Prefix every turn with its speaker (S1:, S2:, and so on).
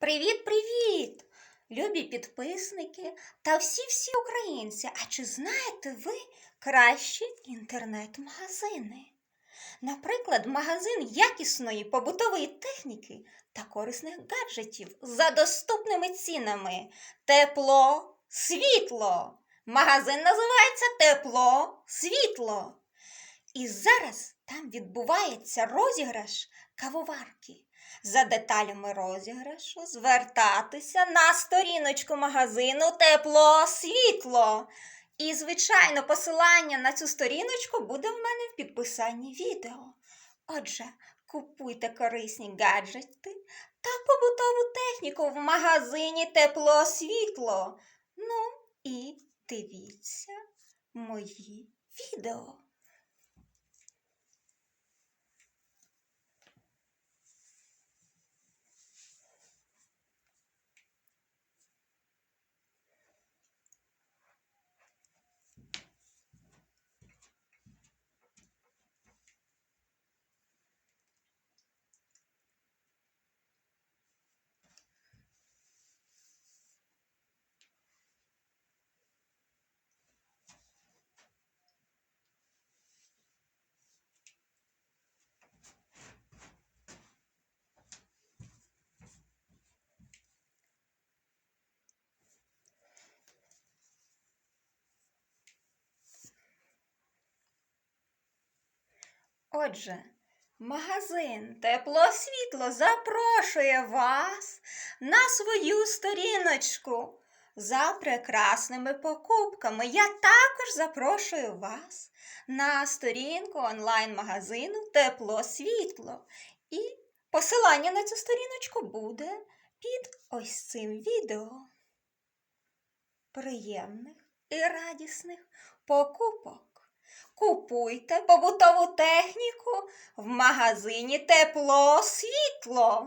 S1: Привіт-привіт! Любі підписники та всі-всі українці. А чи знаєте ви кращі інтернет-магазини? Наприклад, магазин якісної побутової техніки та корисних гаджетів за доступними цінами. Тепло, світло. Магазин називається Тепло, світло. І зараз там відбувається розіграш кавоварки. За деталями розіграшу звертатися на сторіночку магазину Тепло Світло. І, звичайно, посилання на цю сторіночку буде в мене в підписанні відео. Отже, купуйте корисні гаджети та побутову техніку в магазині Тепло Світло. Ну і дивіться мої відео. Отже, магазин Тепло Світло запрошує вас на свою сторіночку за прекрасними покупками. Я також запрошую вас на сторінку онлайн-магазину Тепло Світло. І посилання на цю сторіночку буде під ось цим відео. Приємних і радісних покупок! Купуйте побутову техніку в магазині Тепло Світло.